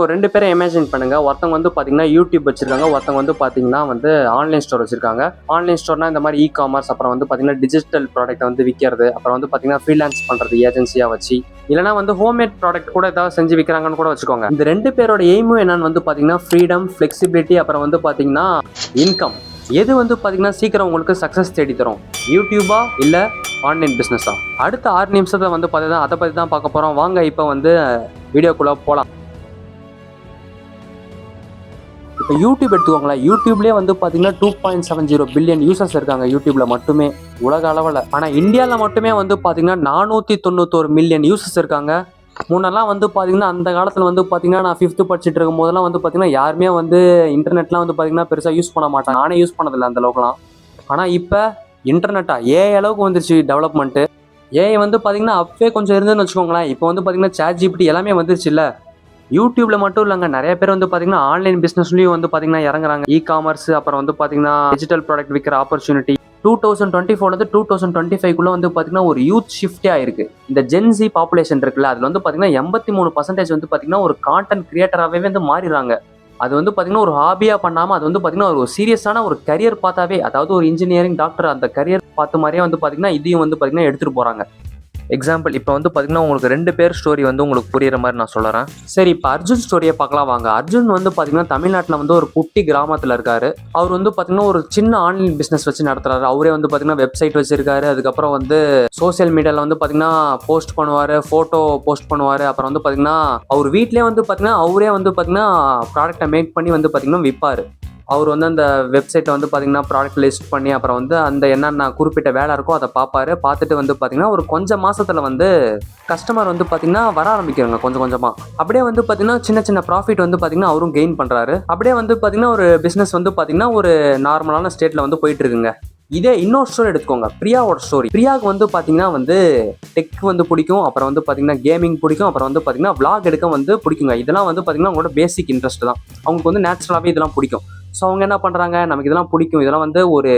நீங்கள் ஒரு ரெண்டு பேரை இமேஜின் பண்ணுங்கள் ஒருத்தவங்க வந்து பார்த்தீங்கன்னா யூடியூப் வச்சிருக்காங்க. ஒருத்தவங்க வந்து பார்த்தீங்கன்னா வந்து ஆன்லைன் ஸ்டோர் வச்சிருக்காங்க. ஆன்லைன் ஸ்டோர்னா இந்த மாதிரி இ காமர்ஸ் அப்புறம் வந்து பார்த்தீங்கன்னா டிஜிட்டல் ப்ராடக்ட் வந்து விற்கிறது அப்புறம் வந்து பார்த்தீங்கன்னா ஃப்ரீலான்ஸ் பண்ணுறது ஏஜென்சியாக வச்சு இல்லைனா வந்து ஹோம்மேட் ப்ராடக்ட் கூட ஏதாவது செஞ்சு விற்கிறாங்கன்னு கூட வச்சுக்கோங்க. இந்த ரெண்டு பேரோட எய்மும் என்னன்னு வந்து பார்த்தீங்கன்னா ஃப்ரீடம் ஃப்ளெக்சிபிலிட்டி அப்புறம் வந்து பார்த்தீங்கன்னா இன்கம் எது வந்து பார்த்தீங்கன்னா சீக்கிரம் உங்களுக்கு சக்ஸஸ் தேடி தரும்? யூடியூபா இல்லை ஆன்லைன் பிஸ்னஸா அடுத்த ஆறு நிமிஷத்தில் வந்து பார்த்தீங்கன்னா அதை பற்றி தான் பார்க்க போகிறோம் வாங்க இப்போ வந்து வீடியோக்குள்ளே போகலாம் இப்போ யூடியூப் எடுத்துக்கோங்களேன். யூடியூப்லேயே வந்து பார்த்தீங்கன்னா two point seven zero billion users இருக்காங்க யூடியூப்ல மட்டுமே உலக அளவில். ஆனால் இந்தியாவில் மட்டுமே வந்து பார்த்தீங்கன்னா நானூற்றி தொண்ணூத்தோரு மில்லியன் யூசர்ஸ் இருக்காங்க. முன்னெல்லாம் வந்து பார்த்தீங்கன்னா அந்த காலத்தில் வந்து பார்த்தீங்கன்னா நான் ஃபிஃப்த்து படிச்சுட்டு இருக்கும் போதெல்லாம் வந்து பார்த்தீங்கன்னா யாருமே வந்து இன்டர்நெட்லாம் வந்து பார்த்தீங்கன்னா பெருசாக யூஸ் பண்ண மாட்டாங்க. நானே யூஸ் பண்ணதில்லை அந்த அளவுக்குலாம். ஆனால் இப்போ இன்டர்நெட்டாக ஏ அளவுக்கு வந்துருச்சு டெவலப்மெண்ட்டு ஏஐ வந்து பார்த்தீங்கன்னா அப்பவே கொஞ்சம் இருந்துன்னு வச்சுக்கோங்களேன். இப்போ வந்து பார்த்தீங்கன்னா சேட் ஜிபிடி எல்லாமே வந்துருச்சு இல்லை. யூடியூப்ல மட்டும் இல்லைங்க நிறைய பேர் வந்து பார்த்தீங்கன்னா ஆன்லைன் பிஸ்னஸ்லையும் வந்து பார்த்தீங்கன்னா இறங்குறாங்க இ காமர்ஸ் அப்புறம் வந்து பார்த்தீங்கன்னா டிஜிட்டல் ப்ராடக்ட் விற்கிற ஆப்பர்ச்சுனிட்டி டூ தௌசண்ட் டுவெண்ட்டி ஃபோர்லேருந்து டூ தௌசண்ட் டுவெண்ட்டி ஃபைவ்க்குள்ள வந்து பார்த்தீங்கன்னா ஒரு யூத் ஷிஃப்டே ஆயிருக்கு இந்த ஜென்சி பாப்புலேஷன் இருக்குல்ல அதில் வந்து பார்த்தீங்கன்னா எண்பத்தி மூணு பர்சன்டேஜ் வந்து பார்த்தீங்கன்னா ஒரு கான்டென்ட் கிரியேட்டராகவே வந்து மாறிடுறாங்க அது வந்து பார்த்தீங்கன்னா ஒரு ஹாபியாக பண்ணாமல் அது வந்து பார்த்தீங்கன்னா ஒரு சீரியஸான ஒரு கரியர் பார்த்தாவே அதாவது ஒரு இன்ஜினியரிங் டாக்டர் அந்த கரியர் பார்த்த மாதிரியே வந்து பார்த்தீங்கன்னா இதையும் வந்து பார்த்தீங்கன்னா எடுத்துகிட்டு போகிறாங்க எக்ஸாம்பிள் இப்போ வந்து பார்த்தீங்கன்னா உங்களுக்கு ரெண்டு பேர் ஸ்டோரி வந்து உங்களுக்கு புரியுற மாதிரி நான் சொல்கிறேன் சரி இப்போ அர்ஜுன் ஸ்டோரியை பார்க்கலாம் வாங்க. அர்ஜுன் வந்து பார்த்தீங்கன்னா தமிழ்நாட்டில் வந்து ஒரு குட்டி கிராமத்தில் இருக்காரு. அவர் வந்து பார்த்தீங்கன்னா ஒரு சின்ன ஆன்லைன் பிஸ்னஸ் வச்சு நடத்துறாரு. அவரே வந்து பார்த்தீங்கன்னா வெப்சைட் வச்சிருக்காரு. அதுக்கப்புறம் வந்து சோஷியல் மீடியாவில் வந்து பார்த்தீங்கன்னா போஸ்ட் பண்ணுவார் ஃபோட்டோ போஸ்ட் பண்ணுவார். அப்புறம் வந்து பார்த்தீங்கன்னா அவர் வீட்டிலே வந்து பார்த்தீங்கன்னா அவரே வந்து பார்த்தீங்கன்னா ப்ராடக்ட்டை மேக் பண்ணி வந்து பார்த்தீங்கன்னா விற்பார் அவர் வந்து அந்த வெப்சைட்டை வந்து பார்த்தீங்கன்னா ப்ராடக்ட் லிஸ்ட் பண்ணி அப்புறம் வந்து அந்த என்னென்ன குறிப்பிட்ட வேலை இருக்கோ அதை பார்ப்பாரு பார்த்துட்டு வந்து பார்த்தீங்கன்னா ஒரு கொஞ்சம் மாதத்தில் வந்து கஸ்டமர் வந்து பார்த்தீங்கன்னா வர ஆரம்பிக்கிறாங்க கொஞ்சம் கொஞ்சமாக அப்படியே வந்து பார்த்தீங்கன்னா சின்ன சின்ன ப்ராஃபிட் வந்து பார்த்தீங்கன்னா அவரும் கெயின் பண்ணுறாரு அப்படியே வந்து பார்த்தீங்கன்னா ஒரு பிஸ்னஸ் வந்து பார்த்தீங்கன்னா ஒரு நார்மலான ஸ்டேட்டில் வந்து போயிட்டு இருக்குங்க இதே இன்னொரு ஸ்டோரி எடுத்துக்கோங்க பிரியாவோட ஸ்டோரி பிரியாவுக்கு வந்து பார்த்தீங்கன்னா வந்து டெக் வந்து பிடிக்கும் அப்புறம் வந்து பார்த்தீங்கன்னா கேமிங் பிடிக்கும் அப்புறம் வந்து பார்த்தீங்கன்னா விளாக் எடுக்க வந்து பிடிக்குங்க இதெல்லாம் வந்து பார்த்தீங்கன்னா அவங்களோட பேசிக் இன்ட்ரெஸ்ட் தான் அவங்களுக்கு வந்து நேச்சுரலாகவே இதெல்லாம் பிடிக்கும் ஸோ அவங்க என்ன பண்ணுறாங்க நமக்கு இதெல்லாம் பிடிக்கும் இதெல்லாம் வந்து ஒரு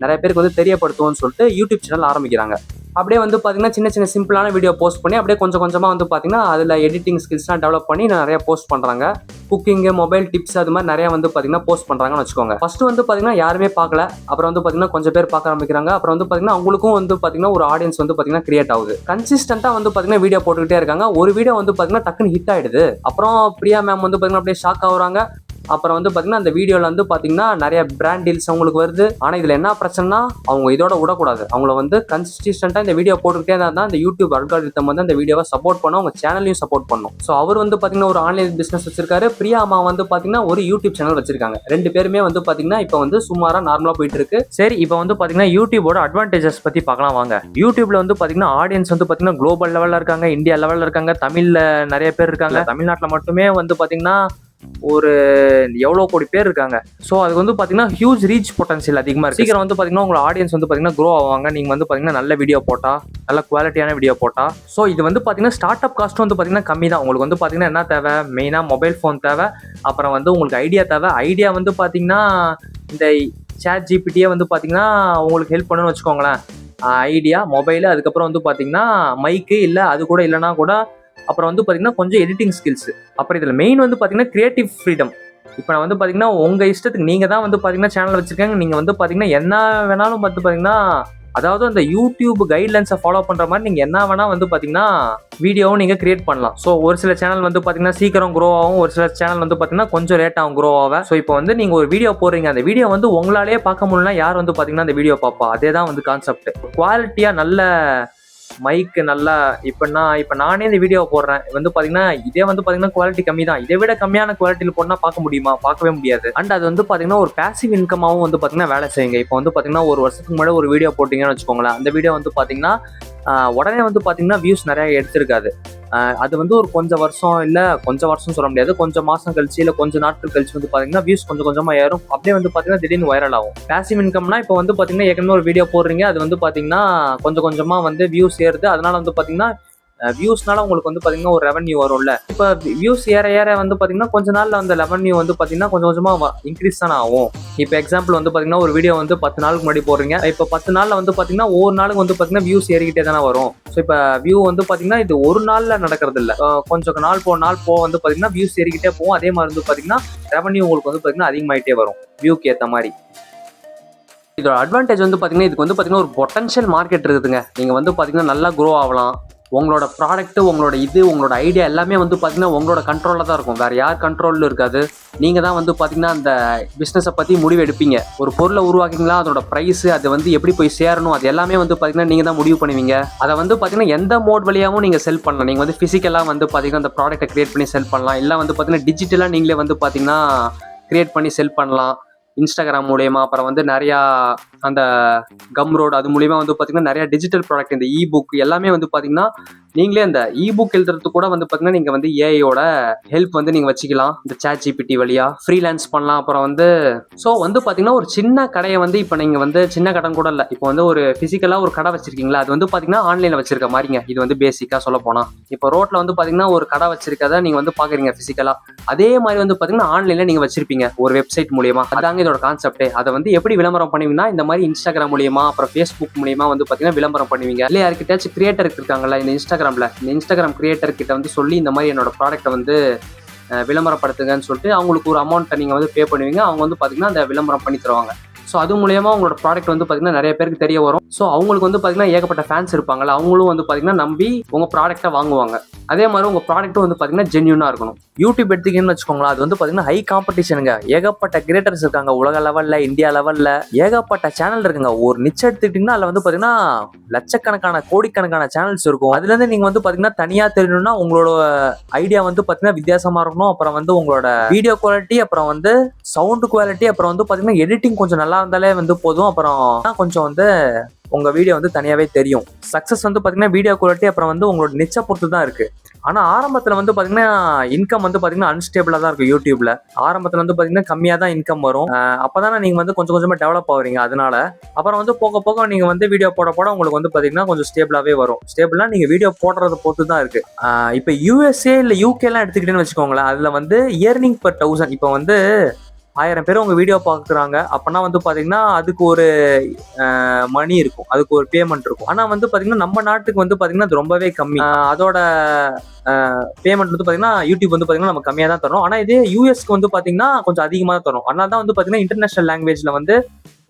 நிறைய பேருக்கு வந்து தெரியப்படுத்துவோம்னு சொல்லிட்டு யூடியூப் சேனல் ஆரம்பிக்கிறாங்க அப்படியே வந்து பார்த்தீங்கன்னா சின்ன சின்ன சிம்பிளான வீடியோ போஸ்ட் பண்ணி அப்படியே கொஞ்சம் கொஞ்சமாக வந்து பார்த்தீங்கன்னா அதில் எடிட்டிங் ஸ்கில்ஸ்லாம் டெவலப் பண்ணி நிறைய போஸ்ட் பண்ணுறாங்க குக்கிங்கு மொபைல் டிப்ஸ் அது மாதிரி நிறையா வந்து பார்த்தீங்கன்னா போஸ்ட் பண்ணுறாங்கன்னு வச்சுக்கோங்க ஃபஸ்ட்டு வந்து பார்த்தீங்கன்னா யாருமே பார்க்கல அப்புறம் வந்து பார்த்தீங்கன்னா கொஞ்சம் பேர் பார்க்க ஆரம்பிக்கிறாங்க அப்புறம் வந்து பார்த்தீங்கன்னா அவங்களுக்கும் வந்து பார்த்தீங்கன்னா ஒரு ஆடியன்ஸ் வந்து பார்த்தீங்கன்னா கிரியேட் ஆகுது கன்சிஸ்டண்ட்டாக வந்து பார்த்தீங்கன்னா வீடியோ போட்டுக்கிட்டே இருக்காங்க ஒரு வீடியோ வந்து பார்த்தீங்கன்னா டக்குன்னு ஹிட் ஆகிடுது அப்புறம் பிரியா மேம் வந்து பார்த்தீங்கன்னா அப்படியே ஷாக் ஆகுறாங்க அப்புறம் வந்து பார்த்தீங்கன்னா அந்த வீடியோவில் வந்து பார்த்தீங்கன்னா நிறைய பிராண்ட் டீல்ஸ் அவங்களுக்கு வருது. ஆனால் இதில் என்ன பிரச்சனைனா அவங்க இதோட விடக்கூடாது. அவங்கள வந்து கன்சிஸ்டண்ட்டாக இந்த வீடியோ போட்டுக்கிட்டே இருந்தால் தான் இந்த யூடியூப் அல்காரித்தம் வந்து அந்த வீடியோவை சப்போர்ட் பண்ணும் அவங்க சேனலையும் சப்போர்ட் பண்ணும். ஸோ அவர் வந்து பார்த்தீங்கன்னா ஒரு ஆன்லைன் பிஸ்னஸ் வச்சிருக்காரு. பிரியா அம்மா வந்து பார்த்தீங்கன்னா ஒரு யூடியூப் சேனல் வச்சிருக்காங்க. ரெண்டு பேருமே வந்து பார்த்தீங்கன்னா இப்போ வந்து சுமாராக நார்மலாக போயிட்டு இருக்கு. சரி இப்போ வந்து பார்த்தீங்கன்னா யூடியூபோட அட்வான்டேஜஸ் பற்றி பார்க்கலாம் வாங்க. யூடியூப்ல வந்து பார்த்தீங்கன்னா ஆடியன்ஸ் வந்து பார்த்தீங்கன்னா குளோபல் லெவலில் இருக்காங்க இந்தியா லெவலில் இருக்காங்க தமிழில் நிறைய பேர் இருக்காங்க. தமிழ்நாட்டில் மட்டுமே வந்து பார்த்தீங்கன்னா ஒரு எவ்வளோ கோடி பேர் இருக்காங்க ஸோ அதுக்கு வந்து பார்த்தீங்கன்னா ஹியூஜ் ரீச் பொட்டன்ஷியல் அதிகமாக இருக்குது சீக்கிரம் வந்து பார்த்தீங்கன்னா உங்களோட ஆடியன்ஸ் வந்து பார்த்தீங்கன்னா க்ரோ ஆவாங்க நீங்கள் வந்து பார்த்தீங்கன்னா நல்ல வீடியோ போட்டால் நல்ல குவாலிட்டியான வீடியோ போட்டால் ஸோ இது வந்து பார்த்தீங்கன்னா ஸ்டார்ட் அப் காஸ்ட்டும் வந்து பார்த்தீங்கன்னா கம்மி தான் உங்களுக்கு வந்து பார்த்தீங்கன்னா என்ன தேவை மெயினாக மொபைல் ஃபோன் தேவை அப்புறம் வந்து உங்களுக்கு ஐடியா தேவை ஐடியா வந்து பார்த்தீங்கன்னா இந்த சேட் ஜிபிடியே வந்து பார்த்தீங்கன்னா உங்களுக்கு ஹெல்ப் பண்ணணும்னு வச்சுக்கோங்களேன் ஐடியா மொபைலு அதுக்கப்புறம் வந்து பார்த்தீங்கன்னா மைக்கு இல்லை அது கூட இல்லைனா கூட அப்புறம் வந்து பார்த்தீங்கன்னா கொஞ்சம் எடிட்டிங் ஸ்கில்ஸ் அப்புறம் இதில் மெயின் வந்து பார்த்தீங்கன்னா கிரியேட்டிவ் ஃப்ரீடம் இப்போ நான் வந்து பார்த்தீங்கன்னா உங்கள் இஷ்டத்துக்கு நீங்கள் தான் வந்து பார்த்தீங்கன்னா சேனல் வச்சுருக்காங்க. நீங்கள் வந்து பார்த்தீங்கன்னா என்ன வேணாலும் வந்து பார்த்தீங்கன்னா அதாவது அந்த யூடியூப் கைட்லைன்ஸை ஃபாலோ பண்ணுற மாதிரி நீங்கள் என்ன வேணால் வந்து பார்த்தீங்கன்னா வீடியோவும் நீங்கள் கிரியேட் பண்ணலாம். ஸோ ஒரு சில சேனல் வந்து பார்த்தீங்கன்னா சீக்கிரம் க்ரோ ஆகும். ஒரு சில சேனல் வந்து பார்த்தீங்கன்னா கொஞ்சம் லேட் ஆகும் க்ரோ ஆகும் ஸோ இப்போ வந்து நீங்கள் ஒரு வீடியோ போடுறீங்க. அந்த வீடியோ வந்து உங்களாலேயே பார்க்க முடியலனா யார் வந்து பார்த்தீங்கன்னா அந்த வீடியோ பார்ப்பா? அதே தான் வந்து கான்செப்ட் குவாலிட்டியாக நல்ல மைக்கு நல்லா இப்போ நான் இப்போ நானே இந்த வீடியோ போடுறேன். வந்து பார்த்தீங்கன்னா இதே வந்து பார்த்தீங்கன்னா குவாலிட்டி கம்மி தான் இதை விட கம்மியான குவாலிட்டியில் போனால் பார்க்க முடியுமா? பார்க்கவே முடியாது. அண்ட் அது வந்து பார்த்தீங்கன்னா ஒரு பேசிவ் இன்கமாகவும் வந்து பார்த்தீங்கன்னா வேலை செய்யுங்க. இப்போ வந்து பார்த்தீங்கன்னா ஒரு வருஷத்துக்கு முன்னாடி ஒரு வீடியோ போட்டிங்கன்னு வச்சுக்கோங்களேன். அந்த வீடியோ வந்து பார்த்தீங்கன்னா உடனே வந்து பார்த்தீங்கன்னா வியூஸ் நிறையா எடுத்திருக்காது. அது வந்து ஒரு கொஞ்சம் வருஷம் இல்லை கொஞ்சம் வருஷம் சொல்ல முடியாது. கொஞ்சம் மாதம் கழிச்சு இல்லை கொஞ்சம் நாட்கள் கழிச்சு வந்து பார்த்தீங்கன்னா வியூஸ் கொஞ்சம் கொஞ்சமாக ஏறும். அப்படியே வந்து பார்த்தீங்கன்னா திடீர்னு வைரல் ஆகும். பேசிவ் இன்கம்னா இப்போ வந்து பார்த்தீங்கன்னா ஏற்கனவே ஒரு வீடியோ போடுறீங்க. அது வந்து பார்த்தீங்கன்னா கொஞ்சம் கொஞ்சமாக வந்து வியூஸ் ஏறுது. அதனால வந்து பார்த்தீங்கன்னா வியூஸ்னால உங்களுக்கு வந்து பார்த்தீங்கன்னா ஒரு ரெவன்யூ வரும்ல இப்போ வியூஸ் ஏற ஏற வந்து பார்த்தீங்கன்னா கொஞ்ச நாளில் அந்த ரெவன்யூ வந்து பார்த்தீங்கன்னா கொஞ்சம் கொஞ்சமாக இன்க்ரீஸ் தானே ஆகும் இப்போ எக்ஸாம்பிள் வந்து பார்த்தீங்கன்னா ஒரு வீடியோ வந்து பத்து நாளுக்கு முன்னாடி போடுறீங்க இப்போ பத்து நாளில் வந்து பார்த்தீங்கன்னா ஒவ்வொரு நாளுக்கு வந்து பார்த்தீங்கன்னா வியூஸ் ஏறிக்கிட்டே தானே வரும் ஸோ இப்போ வியூ வந்து பார்த்தீங்கன்னா இது ஒரு நாளில் நடக்கிறது இல்லை கொஞ்சம் நாள் போ நாள் போ வந்து பார்த்தீங்கன்னா வியூஸ் ஏறிக்கிட்டே போகும் அதே மாதிரி வந்து பார்த்தீங்கன்னா ரெவன்யூ உங்களுக்கு வந்து பார்த்தீங்கன்னா அதிகமாயிட்டே வரும் வியூக்கு ஏற்ற மாதிரி இதோட அட்வான்டேஜ் வந்து பார்த்தீங்கன்னா இதுக்கு வந்து பார்த்தீங்கன்னா ஒரு பொட்டன்ஷியல் மார்க்கெட் இருக்குதுங்க நீங்கள் வந்து பார்த்தீங்கன்னா நல்லா க்ரோ ஆகலாம் உங்களோட ப்ராடக்ட்டு உங்களோட இது உங்களோட ஐடியா எல்லாமே வந்து பார்த்திங்கன்னா உங்களோட கண்ட்ரோலில் தான் இருக்கும். வேறு யார் கண்ட்ரோலில் இருக்காது. நீங்கள் தான் வந்து பார்த்திங்கன்னா அந்த பிஸ்னஸை பற்றி முடிவு எடுப்பீங்க. ஒரு பொருளை உருவாக்கிங்களா அதோட ப்ரைஸு அது வந்து எப்படி போய் சேரணும் அது எல்லாமே வந்து பார்த்திங்கன்னா நீங்கள் தான் முடிவு பண்ணுவீங்க. அதை வந்து பார்த்தீங்கன்னா எந்த மோட் வழியாகவும் நீங்கள் செல் பண்ணலாம். நீங்கள் வந்து ஃபிசிக்கலாக வந்து பார்த்தீங்கன்னா அந்த ப்ராடக்ட்டை க்ரியேட் பண்ணி செல் பண்ணலாம். இல்லை வந்து பார்த்தீங்கன்னா டிஜிட்டலாக நீங்களே வந்து பார்த்தீங்கன்னா க்ரியேட் பண்ணி செல் பண்ணலாம். இன்ஸ்டாகிராம் மூலயமா அப்புறம் வந்து நிறையா அந்த கம் ரோடு அது மூலியமா வந்து பார்த்தீங்கன்னா நிறைய டிஜிட்டல் ப்ராடக்ட் இந்த இ புக் எல்லாமே வந்து பார்த்தீங்கன்னா நீங்களே அந்த இ புக் எழுதுறது கூட வந்து பார்த்தீங்கன்னா நீங்கள் வந்து ஏஐயோட ஹெல்ப் வந்து நீங்கள் வச்சுக்கலாம். இந்த சேட் ஜிபிடி வழியா ஃப்ரீலான்ஸ் பண்ணலாம். அப்புறம் வந்து ஸோ வந்து பார்த்தீங்கன்னா ஒரு சின்ன கடையை வந்து இப்போ நீங்கள் வந்து சின்ன கடன் கூட இல்லை. இப்போ வந்து ஒரு ஃபிசிக்கலாக ஒரு கடை வச்சிருக்கீங்களா? அது வந்து பார்த்தீங்கன்னா ஆன்லைனில் வச்சிருக்க மாதிரிங்க. இது வந்து பேசிக்காக சொல்ல போனால் இப்போ ரோட்டில் வந்து பார்த்தீங்கன்னா ஒரு கடை வச்சிருக்கதை நீங்கள் வந்து பார்க்குறீங்க ஃபிசிக்கலாக அதே மாதிரி வந்து பார்த்தீங்கன்னா ஆன்லைனில் நீங்கள் வச்சிருப்பீங்க. ஒரு வெப்சைட் மூலியமாக அதாங்க இதோட கான்செப்டே அதை வந்து எப்படி விளம்பரம் பண்ணுவீங்கன்னா இந்த மாதிரி இன்ஸ்டாகிராம் மூலியமா அப்புறம் ஃபேஸ்புக் மூலியமா வந்து பார்த்தீங்கன்னா விளம்பரம் பண்ணுவீங்க. இல்லை யாருக்கிட்டாச்சும் கிரியேட்டர் இருக்காங்கல்ல இந்த இன்ஸ்டாகிராமில் இந்த இன்ஸ்டாகிராம் கிரியேட்டர் கிட்ட வந்து சொல்லி இந்த மாதிரி என்னோட ப்ராடக்ட்டை வந்து விளம்பரப்படுத்துங்கன்னு சொல்லிட்டு அவங்களுக்கு ஒரு அமௌண்ட்டை நீங்கள் வந்து பே பண்ணுவீங்க. அவங்க வந்து பார்த்தீங்கன்னா அந்த விளம்பரம் பண்ணி தருவாங்க. ஸோ அது மூலயமா உங்களோட ப்ராடக்ட் வந்து பார்த்தீங்கன்னா நிறைய பேருக்கு தெரிய வரும். ஸோ அவங்களுக்கு வந்து பார்த்தீங்கன்னா ஏகப்பட்ட ஃபேன்ஸ் இருப்பாங்கல்ல அவங்களும் வந்து பார்த்தீங்கன்னா நம்பி உங்கள் ப்ராடக்ட்டை வாங்குவாங்க. அதே மாதிரி உங்கள் ப்ராடக்ட்டும் வந்து பார்த்தீங்கன்னா ஜென்யூனாக இருக்கணும். யூடியூப் எடுத்துக்கிங்கன்னு வச்சுக்கோங்களேன் அது வந்து பார்த்தீங்கன்னா ஹை காம்படிஷனுங்க ஏகப்பட்ட கிரியேட்டர்ஸ் இருக்காங்க உலக லெவலில் இந்தியா லெவலில் ஏகப்பட்ட சேனல் இருக்குங்க. ஒரு நிச்சயம் எடுத்துக்கிட்டிங்கன்னா அதில் வந்து பார்த்தீங்கன்னா லட்சக்கணக்கான கோடிக்கணக்கான சேனல்ஸ் இருக்கும். அதுலேருந்து நீங்கள் வந்து பார்த்தீங்கன்னா தனியாக தெரியணும்னா உங்களோட ஐடியா வந்து பார்த்தீங்கன்னா வித்தியாசமாக இருக்கணும். அப்புறம் வந்து உங்களோட வீடியோ குவாலிட்டி அப்புறம் வந்து சவுண்டு குவாலிட்டி அப்புறம் வந்து பார்த்தீங்கன்னா எடிட்டிங் கொஞ்சம் நல்லா இருந்தாலே வந்து போதும். அப்புறம் கொஞ்சம் வந்து உங்கள் வீடியோ வந்து தனியாகவே தெரியும். சக்ஸஸ் வந்து பார்த்தீங்கன்னா வீடியோ குவாலிட்டி அப்புறம் வந்து உங்களோட நிச்சை பொறுத்து தான் இருக்குது ஆனால் ஆரம்பத்தில் வந்து பார்த்தீங்கன்னா இன்கம் வந்து பார்த்தீங்கன்னா அன்ஸ்டேபிளாக தான் இருக்கும் யூடியூப்ல ஆரம்பத்தில் வந்து பார்த்தீங்கன்னா கம்மியாக தான் இன்கம் வரும். அப்போ தானே நீங்கள் வந்து கொஞ்சம் கொஞ்சமாக டெவலப் ஆகுறீங்க அதனால. அப்புறம் வந்து போக போக நீங்கள் வந்து வீடியோ போட போட உங்களுக்கு வந்து பார்த்தீங்கன்னா கொஞ்சம் ஸ்டேபிளாகவே வரும். ஸ்டேபிளாக நீங்கள் வீடியோ போடுறத பொறுத்து தான் இருக்கு இப்போ யூஎஸ்ஏ இல்லை யூகேலாம் எடுத்துக்கிட்டேன்னு வச்சுக்கோங்களேன். அதில் வந்து இயர்னிங் பர் தௌசண்ட் இப்போ வந்து ஆயிரம் பேர் உங்கள் வீடியோ பார்க்குறாங்க அப்போனா வந்து பார்த்தீங்கன்னா அதுக்கு ஒரு மணி இருக்கும். அதுக்கு ஒரு பேமெண்ட் இருக்கும். ஆனால் வந்து பார்த்தீங்கன்னா நம்ம நாட்டுக்கு வந்து பார்த்தீங்கன்னா அது ரொம்பவே கம்மி. அதோட பேமெண்ட் வந்து பார்த்தீங்கன்னா யூடியூப் வந்து பார்த்தீங்கன்னா நம்ம கம்மியாக தான் தரும் ஆனால் இதே யூஎஸ்க்கு வந்து பார்த்தீங்கன்னா கொஞ்சம் அதிகமாக தான் தரும் அதனால தான் வந்து பார்த்தீங்கன்னா இன்டர்நேஷனல் லாங்குவேஜில் வந்து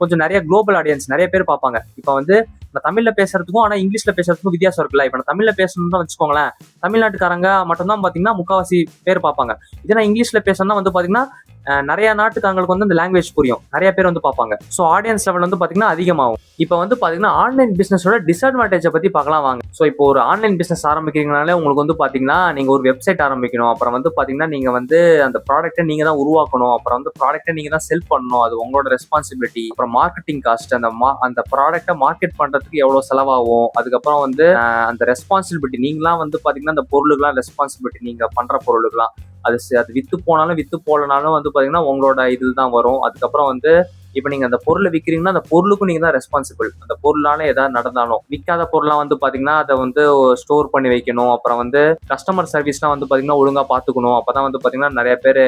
கொஞ்சம் நிறைய குளோபல் ஆடியன்ஸ் நிறைய பேர் பார்ப்பாங்க இப்போ வந்து நான் தமிழ்ல பேசுறதுக்கும் ஆனால் இங்கிலீஷ்ல பேசுறதுக்கும் வித்தியாசம் இருக்குல்ல. இப்போ நான் தமிழ்ல பேசணும்னு வச்சுக்கோங்களேன். தமிழ்நாட்டுக்காரங்க மட்டும்தான் பார்த்தீங்கன்னா முக்காவாசி பேர் பார்ப்பாங்க இதே நான் இங்கிலீஷ்ல பேசணும்னா வந்து பார்த்தீங்கன்னா அஹ், நிறைய நாட்டுக்காரங்களுக்கு வந்து அந்த லாங்குவேஜ் புரியும். நிறைய பேர் வந்து பார்ப்பாங்க. ஸோ ஆடியன்ஸ் லெவல் வந்து பார்த்தீங்கன்னா அதிகமாகும். இப்போ வந்து பார்த்தீங்கன்னா ஆன்லைன் பிஸ்னஸோட டிஸ்அட்வான்டேஜை பற்றி பார்க்கலாம் வாங்க. ஸோ இப்போ ஒரு ஆன்லைன் பிஸ்னஸ் ஆரம்பிக்கிறீங்கனாலே உங்களுக்கு வந்து பார்த்தீங்கன்னா நீங்கள் ஒரு வெப்சைட் ஆரம்பிக்கணும். அப்புறம் வந்து பார்த்தீங்கன்னா நீங்கள் வந்து அந்த ப்ராடக்ட்டை நீங்கள் தான் உருவாக்கணும். அப்புறம் வந்து ப்ராடக்ட்டை நீங்கள் தான் செல் பண்ணணும். அது உங்களோட ரெஸ்பான்சிபிலிட்டி அப்புறம் மார்க்கெட்டிங் காஸ்ட் அந்த மா அந்த ப்ராடக்ட்டை மார்க்கெட் பண்ணுறதுக்கு எவ்வளோ செலவாகும். அதுக்கப்புறம் வந்து அந்த ரெஸ்பான்சிபிலிட்டி நீங்களாம் வந்து பார்த்தீங்கன்னா அந்த பொருளுக்கெல்லாம் ரெஸ்பான்சிபிலிட்டி நீங்கள் பண்ணுற பொருளுக்கெல்லாம். அது அது வித்து போனாலும் வித்து போலனாலும் வந்து பார்த்தீங்கன்னா உங்களோட இதில் தான் வரும். அதுக்கப்புறம் வந்து இப்போ நீங்கள் அந்த பொருளை விற்கிறீங்கன்னா அந்த பொருளுக்கும் நீங்கள் தான் ரெஸ்பான்சிபிள் அந்த பொருளால ஏதாவது நடந்தாலும். விற்காத பொருளாக வந்து பார்த்தீங்கன்னா அதை வந்து ஸ்டோர் பண்ணி வைக்கணும். அப்புறம் வந்து கஸ்டமர் சர்வீஸ்லாம் வந்து பார்த்தீங்கன்னா ஒழுங்காக பார்த்துக்கணும் அப்போ தான் வந்து பார்த்தீங்கன்னா நிறைய பேர்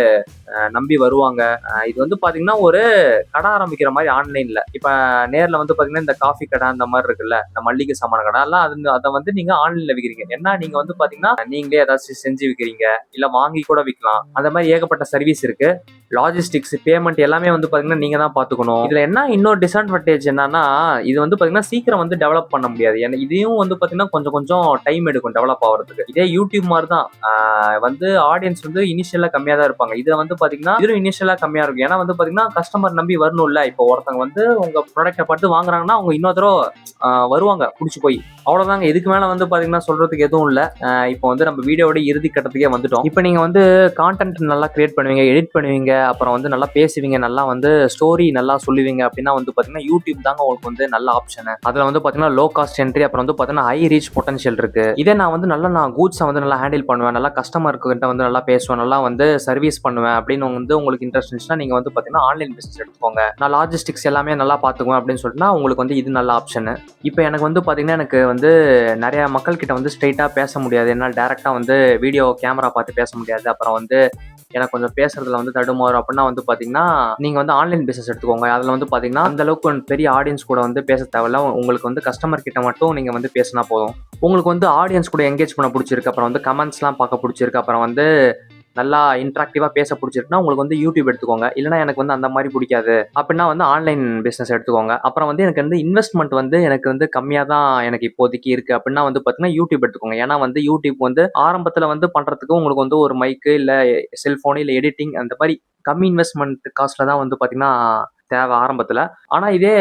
நம்பி வருவாங்க. இது வந்து பார்த்தீங்கன்னா ஒரு கடை ஆரம்பிக்கிற மாதிரி ஆன்லைனில் இப்போ நேரில் வந்து பார்த்தீங்கன்னா இந்த காஃபி கடை அந்த மாதிரி இருக்குல்ல இந்த மல்லிகை சாமான கடை எல்லாம் அது அதை வந்து நீங்கள் ஆன்லைனில் விற்கிறீங்க ஏன்னா நீங்கள் வந்து பார்த்தீங்கன்னா நீங்களே ஏதாச்சும் செஞ்சு விற்கிறீங்க இல்லை வாங்கி கூட விற்கலாம் அந்த மாதிரி ஏகப்பட்ட சர்வீஸ் இருக்குது லாஜிஸ்டிக்ஸ் பேமெண்ட் எல்லாமே வந்து பார்த்தீங்கன்னா நீங்கள் தான் பார்த்துக்கணும் பாத்துக்கணும் இதுல என்ன இன்னொரு டிஸ்அட்வான்டேஜ் என்னன்னா இது வந்து பாத்தீங்கன்னா சீக்கிரம் வந்து டெவலப் பண்ண முடியாது. ஏன்னா இதையும் வந்து பாத்தீங்கன்னா கொஞ்சம் கொஞ்சம் டைம் எடுக்கும் டெவலப் ஆகிறதுக்கு இதே யூடியூப் மாதிரி தான் வந்து ஆடியன்ஸ் வந்து இனிஷியலா கம்மியா தான் இருப்பாங்க. இதுல வந்து பாத்தீங்கன்னா இதுவும் இனிஷியலா கம்மியா இருக்கும். ஏன்னா வந்து பாத்தீங்கன்னா கஸ்டமர் நம்பி வரணும்ல. இப்போ ஒருத்தங்க வந்து உங்க ப்ராடக்ட்டை பார்த்து வாங்குறாங்கன்னா அவங்க இன்னொரு தடவை வருவாங்க புடிச்சு போய். அவ்வளவுதாங்க. இதுக்கு மேல வந்து பாத்தீங்கன்னா சொல்றதுக்கு எதுவும் இல்ல. இப்போ வந்து நம்ம வீடியோட இறுதி கட்டத்துக்கே வந்துட்டோம். இப்போ நீங்க வந்து கான்டென்ட் நல்லா கிரியேட் பண்ணுவீங்க எடிட் பண்ணுவீங்க அப்புறம் வந்து நல்லா பேசுவீங்க நல்லா வந்து ஸ்டோரி நல்லா சொல்லுவீங்க அப்படின்னா வந்து பார்த்தீங்கன்னா யூடியூப் தாங்க உங்களுக்கு வந்து நல்ல ஆப்ஷன் அதில் வந்து பார்த்தீங்கன்னா லோ காஸ்ட் என்ட்ரி அப்புறம் வந்து பார்த்தீங்கன்னா ஹை ரீச் பொட்டன்ஷியல் இருக்கு. இதே நான் வந்து நல்லா நான் கூட்ஸை வந்து நல்லா ஹேண்டில் பண்ணுவேன். நல்லா கஸ்டமர்கிட்ட வந்து நல்லா பேசுவேன். நல்லா வந்து சர்வீஸ் பண்ணுவேன் அப்படின்னு வந்து உங்களுக்கு இன்ட்ரெஸ்ட் இருந்துச்சுன்னா நீங்கள் வந்து பார்த்தீங்கன்னா ஆன்லைன் பிஸ்னஸ் எடுத்துக்கோங்க. நான் லாஜிஸ்டிக்ஸ் எல்லாமே நல்லா பார்த்துக்குவேன் அப்படின்னு சொல்லிட்டுனா உங்களுக்கு வந்து இது நல்ல ஆப்ஷன் இப்போ எனக்கு வந்து பார்த்தீங்கன்னா எனக்கு வந்து நிறைய மக்கள் கிட்ட வந்து ஸ்ட்ரைட்டாக பேச முடியாது. என்னால் டேரெக்டாக வந்து வீடியோ கேமரா பார்த்து பேச முடியாது. அப்புறம் வந்து எனக்கு கொஞ்சம் பேசுறதுல வந்து தடுமாறும் அப்படின்னா வந்து பார்த்தீங்கன்னா நீங்கள் வந்து ஆன்லைன் பிஸ்னஸ் எடுத்துக்கோங்க. அதில் வந்து பார்த்தீங்கன்னா அந்த அளவுக்கு பெரிய ஆடியன்ஸ் கூட வந்து பேச தேவையில்ல. உங்களுக்கு வந்து கஸ்டமர் கிட்ட மட்டும் நீங்கள் வந்து பேசினா போதும். உங்களுக்கு வந்து ஆடியன்ஸ் கூட எங்கேஜ் பண்ண பிடிச்சிருக்கு. அப்புறம் வந்து கமெண்ட்ஸ்லாம் பார்க்க பிடிச்சிருக்கு. அப்புறம் வந்து நல்லா இன்ட்ராக்டிவாக பேச பிடிச்சிருக்குன்னா உங்களுக்கு வந்து யூடியூப் எடுத்துக்கோங்க. இல்லைனா எனக்கு வந்து அந்த மாதிரி பிடிக்காது. அப்படின்னா வந்து ஆன்லைன் பிஸ்னஸ் எடுத்துக்கோங்க. அப்புறம் வந்து எனக்கு வந்து இன்வெஸ்ட்மெண்ட் வந்து எனக்கு வந்து கம்மியாக தான் எனக்கு இப்போதைக்கு இருக்குது அப்படின்னா வந்து பார்த்தீங்கன்னா யூடியூப் எடுத்துக்கோங்க. ஏன்னா வந்து யூடியூப் வந்து ஆரம்பத்தில் வந்து பண்ணுறதுக்கு உங்களுக்கு வந்து ஒரு மைக்கு இல்லை செல்ஃபோனு இல்லை எடிட்டிங் அந்த மாதிரி கம்மி இன்வெஸ்ட்மெண்ட் காஸ்ட்டில் தான் வந்து பார்த்தீங்கன்னா தேவை ஆரம்பத்தில். ஆனால் இதே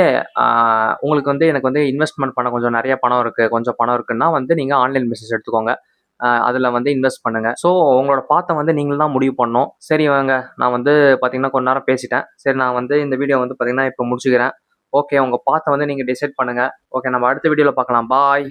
உங்களுக்கு வந்து எனக்கு வந்து இன்வெஸ்ட்மெண்ட் பண்ண கொஞ்சம் நிறைய பணம் இருக்குது கொஞ்சம் பணம் இருக்குன்னா வந்து நீங்கள் ஆன்லைன் பிஸ்னஸ் எடுத்துக்கோங்க. அதில் வந்து இன்வெஸ்ட் பண்ணுங்கள் ஸோ உங்களோட பாத்தை வந்து நீங்கள் தான் முடிவு பண்ணோம் சரி வாங்க. நான் வந்து பார்த்தீங்கன்னா கொஞ்ச நேரம் பேசிட்டேன். சரி நான் வந்து இந்த வீடியோ வந்து பார்த்தீங்கன்னா இப்போ முடிச்சுக்கிறேன். ஓகே உங்கள் பாத்தை வந்து நீங்கள் டிசைட் பண்ணுங்கள் ஓகே நம்ம அடுத்த வீடியோவில் பார்க்கலாம் பாய்